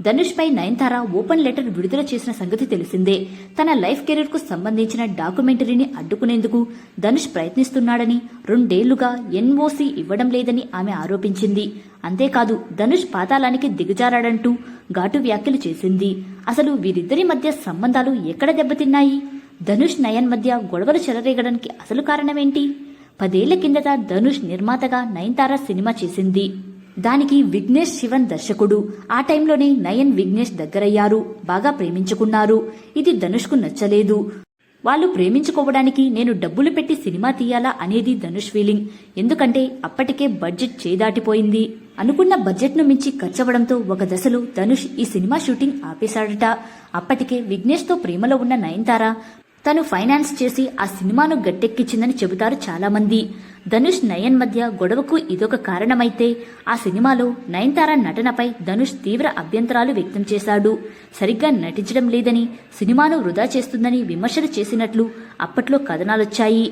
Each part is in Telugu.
ధనుష్ పై నయనతార ఓపెన్ లెటర్ విడుదల చేసిన సంగతి తెలిసిందే. తన లైఫ్ కెరీర్కు సంబంధించిన డాక్యుమెంటరీని అడ్డుకునేందుకు ధనుష్ ప్రయత్నిస్తున్నాడని రెండేళ్ళుగా ఎన్ఓసి ఇవ్వడం లేదని ఆమె ఆరోపించింది. అంతేకాదు ధనుష్ పాతాళానికి దిగజారాడంటూ ఘాటు వ్యాఖ్యలు చేసింది. అసలు వీరిద్దరి మధ్య సంబంధాలు ఎక్కడ దెబ్బతిన్నాయి? ధనుష్ నయన్ మధ్య గొడవలు చెలరేగడానికి అసలు కారణమేంటి? పదేళ్ళ కిందట ధనుష్ నిర్మాతగా నయనతార సినిమా చేసింది. దానికి విఘ్నేష్ శివన్ దర్శకుడు. ఆ టైంలోనే నయన్ విఘ్నేష్ దగ్గరయ్యారు. బాగా ప్రేమించుకున్నారు. ఇది ధనుష్కు నచ్చలేదు. వాళ్ళు ప్రేమించుకోవడానికి నేను డబ్బులు పెట్టి సినిమా తీయాలా అనేది ధనుష్ ఫీలింగ్. ఎందుకంటే అప్పటికే బడ్జెట్ చేదాటిపోయింది. అనుకున్న బడ్జెట్ను మించి ఖర్చవడంతో ఒక దశలో ధనుష్ ఈ సినిమా షూటింగ్ ఆపేశాడట. అప్పటికే విఘ్నేష్తో ప్రేమలో ఉన్న నయనతార తను ఫైనాన్స్ చేసి ఆ సినిమాను గట్టెక్కించిందని చెబుతారు చాలామంది. ధనుష్ నయన్ మధ్య గొడవకు ఇదొక కారణమైతే ఆ సినిమాలో నయనతార నటనపై ధనుష్ తీవ్ర అభ్యంతరాలు వ్యక్తం చేశాడు. సరిగ్గా నటించడం లేదని సినిమాను వృధా చేస్తుందని విమర్శలు చేసినట్లు అప్పట్లో కథనాలొచ్చాయి.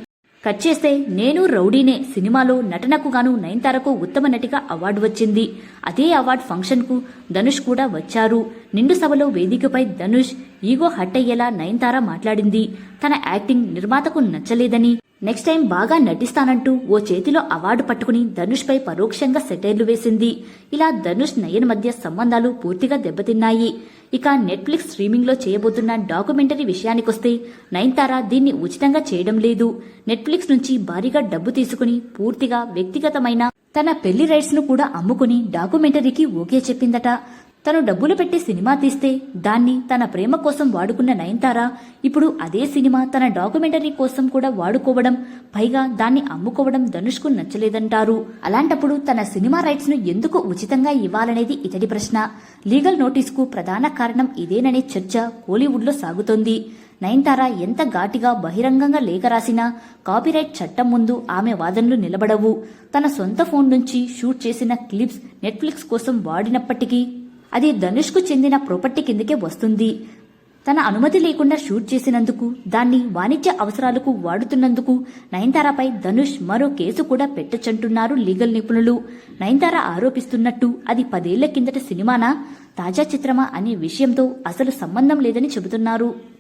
కట్ చేస్తే నేను రౌడీనే. సినిమాలో నటనకు గాను నయనతారకు ఉత్తమ నటిగా అవార్డు వచ్చింది. అదే అవార్డు ఫంక్షన్కు ధనుష్ కూడా వచ్చారు. నిండు సభలో వేదికపై ధనుష్ ఈగో హట్ అయ్యేలా నయనతార మాట్లాడింది. తన యాక్టింగ్ నిర్మాతకు నచ్చలేదని. నెక్స్ట్ టైం బాగా నటిస్తానంటూ ఓ చేతిలో అవార్డు పట్టుకుని ధనుష్పై పరోక్షంగా సెటైర్లు వేసింది. ఇలా ధనుష్ నయన్ మధ్య సంబంధాలు పూర్తిగా దెబ్బతిన్నాయి. ఇక నెట్ఫ్లిక్స్ స్ట్రీమింగ్లో చేయబోతున్న డాక్యుమెంటరీ విషయానికొస్తే నయనతార దీన్ని ఉచితంగా చేయడం లేదు. నెట్ఫ్లిక్స్ నుంచి భారీగా డబ్బు తీసుకుని పూర్తిగా వ్యక్తిగతమైన తన పెళ్ళి రైట్స్ను కూడా అమ్ముకుని డాక్యుమెంటరీకి ఓకే చెప్పిందట. తను డబ్బులు పెట్టి సినిమా తీస్తే దాన్ని తన ప్రేమ కోసం వాడుకున్న నయనతార ఇప్పుడు అదే సినిమా తన డాక్యుమెంటరీ కోసం కూడా వాడుకోవడం పైగా దాన్ని అమ్ముకోవడం ధనుష్కు నచ్చలేదంటారు. అలాంటప్పుడు తన సినిమా రైట్స్ను ఎందుకు ఉచితంగా ఇవ్వాలనేది ఇతడి ప్రశ్న. లీగల్ నోటీస్కు ప్రధాన కారణం ఇదేననే చర్చ కోలీవుడ్లో సాగుతోంది. నయనతార ఎంత ఘాటిగా బహిరంగంగా లేఖ రాసినా కాపీరైట్ చట్టం ముందు ఆమె వాదనలు నిలబడవు. తన సొంత ఫోన్ నుంచి షూట్ చేసిన క్లిప్స్ నెట్ఫ్లిక్స్ కోసం వాడినప్పటికీ అది ధనుష్కు చెందిన ప్రాపర్టీ కిందకే వస్తుంది. తన అనుమతి లేకుండా షూట్ చేసినందుకు దాన్ని వాణిజ్య అవసరాలకు వాడుతున్నందుకు నయనతారపై ధనుష్ మరో కేసు కూడా పెట్టొచ్చంటున్నారు లీగల్ నిపుణులు. నయనతార ఆరోపిస్తున్నట్టు అది పదేళ్ళ కిందట సినిమానా తాజా చిత్రమా అనే విషయంతో అసలు సంబంధం లేదని చెబుతున్నారు.